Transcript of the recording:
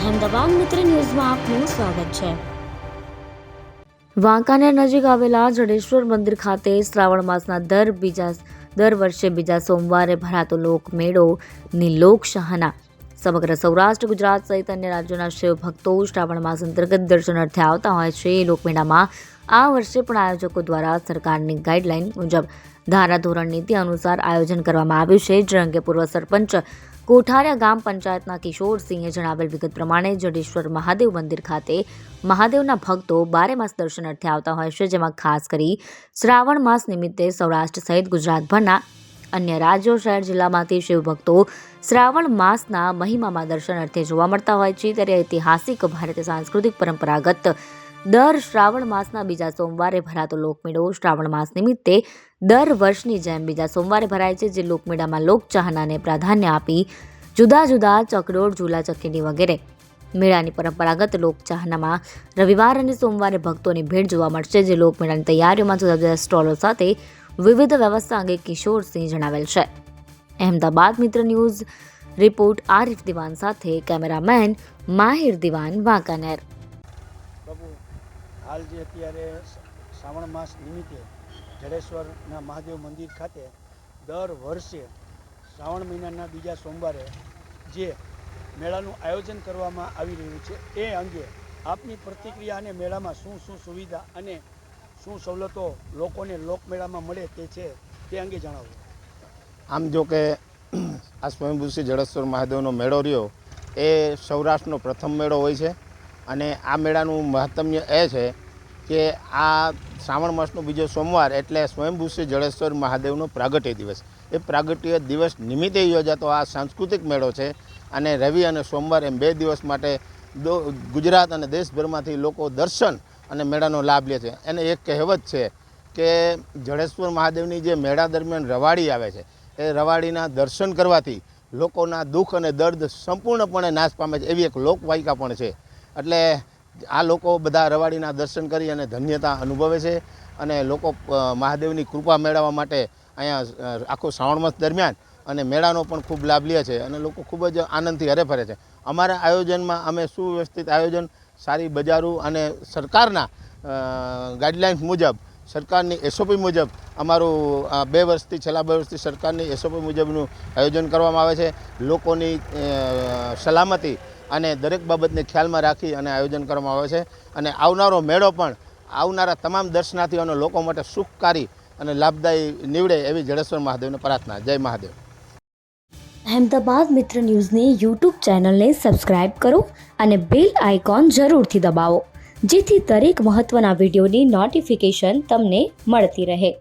અહેમદાબાદ મિત્ર ન્યૂઝમાં આપનું સ્વાગત છે. વાંકાનેર નજીક આવેલા જડેશ્વર મંદિર ખાતે શ્રાવણ માસના દર બીજા દર વર્ષે બીજા સોમવારે ભરાતો લોકમેળો ની લોકશાહના સમગ્ર સૌરાષ્ટ્ર, ગુજરાત સહિત અન્ય રાજ્યોના શિવ ભક્તો શ્રાવણ માસ અંતર્ગત દર્શનાર્થે આવતા હોય છે. એ લોકમેળામાં આ વર્ષે પણ આયોજકો દ્વારા સરકારની ગાઈડલાઈન મુજબ ધારાધોરણ નીતિ અનુસાર આયોજન કરવામાં આવ્યું છે. જે અંગે પૂર્વ સરપંચ કોઠારિયા ગામ પંચાયતના કિશોરસિંહે જણાવેલ વિગત પ્રમાણે જડેશ્વર મહાદેવ મંદિર ખાતે મહાદેવના ભક્તો બારે માસ દર્શન અર્થે આવતા હોય છે, જેમાં ખાસ કરી શ્રાવણ માસ નિમિત્તે સૌરાષ્ટ્ર સહિત ગુજરાતભરના અન્ય રાજ્યો, શહેર જિલ્લામાંથી શિવભક્તો શ્રાવણ માસના મહિમામાં દર્શન અર્થે જોવા મળતા હોય છે. ત્યારે ઐતિહાસિક, ભારતીય, સાંસ્કૃતિક, પરંપરાગત દર શ્રાવણ માસના બીજા સોમવારે ભરાતો લોકમેળો શ્રાવણ માસ નિમિત્તે દર વર્ષની જેમ બીજા સોમવારે ભરાય છે, જે લોકમેળામાં લોકચાહનાને પ્રાધાન્ય આપી જુદા જુદા ચકડોળ, ઝૂલા ચક્કીની વગેરે. મેળાની પરંપરાગત લોકચાહનામાં રવિવાર અને સોમવારે ભક્તોની ભીડ જોવા મળશે, જે લોકમેળાની તૈયારીઓમાં જુદા જુદા સ્ટોલો સાથે વિવિધ વ્યવસ્થા અંગે કિશોરસિંહ જણાવેલ છે. અહેમદાબાદ મિત્ર ન્યૂઝ, રિપોર્ટ આરિફ દિવાન સાથે કેમેરામેન માહિર દિવાન વાંકાનેર. હાલ જે અત્યારે શ્રાવણ માસ નિમિત્તે જડેશ્વરના મહાદેવ મંદિર ખાતે દર વર્ષે શ્રાવણ મહિનાના બીજા સોમવારે જે મેળાનું આયોજન કરવામાં આવી રહ્યું છે, એ અંગે આપની પ્રતિક્રિયા અને મેળામાં શું શું સુવિધા અને શું સવલતો લોકોને લોકમેળામાં મળે તે છે, તે અંગે જણાવો. આમ જો કે આ સ્વયંભૂષી જડેશ્વર મહાદેવનો મેળો રહ્યો, એ સૌરાષ્ટ્રનો પ્રથમ મેળો હોય છે. અને આ મેળાનું મહાત્મ્ય એ છે કે આ શ્રાવણ માસનો બીજો સોમવાર એટલે સ્વયંભૂષી જળેશ્વર મહાદેવનો પ્રાગટ્ય દિવસ. એ પ્રાગટ્ય દિવસ નિમિત્તે યોજાતો આ સાંસ્કૃતિક મેળો છે અને રવિ અને સોમવાર એમ બે દિવસ માટે દો, ગુજરાત અને દેશભરમાંથી લોકો દર્શન અને મેળાનો લાભ લે છે. એને એક કહેવત છે કે જડેશ્વર મહાદેવની જે મેળા દરમિયાન રવાડી આવે છે, એ રવાડીના દર્શન કરવાથી લોકોના દુઃખ અને દર્દ સંપૂર્ણપણે નાશ પામે છે. એવી એક લોકવાયિકા પણ છે. એટલે આ લોકો બધા રવાડીના દર્શન કરી અને ધન્યતા અનુભવે છે અને લોકો મહાદેવની કૃપા મેળવવા માટે અહીંયા આખો શ્રાવણ માસ દરમિયાન અને મેળાનો પણ ખૂબ લાભ લે છે અને લોકો ખૂબ જ આનંદથી હરે ફરે છે. અમારા આયોજનમાં અમે સુવ્યવસ્થિત આયોજન, સારી બજારો અને સરકારના ગાઈડલાઇન્સ મુજબ, સરકારની એસઓપી મુજબ અમારું બે વર્ષથી, છેલ્લા બે વર્ષથી સરકારની એસઓપી મુજબનું આયોજન કરવામાં આવે છે. લોકોની સલામતી અને દરેક બાબતને ખ્યાલમાં રાખી અને આયોજન કરવામાં આવે છે. અને આવનારો મેળો પણ આવનારા તમામ દર્શનાર્થીઓને લોકો માટે સુખકારી અને લાભદાયી નીવડે એવી જડેશ્વર મહાદેવને પ્રાર્થના. જય મહાદેવ. અહેમદાબાદ મિત્ર ન્યૂઝની યુટ્યુબ ચેનલને સબસ્ક્રાઇબ કરો અને બેલ આઇકોન જરૂરથી દબાવો, જેથી દરેક મહત્ત્વના વિડીયોની નોટિફિકેશન તમને મળતી રહે.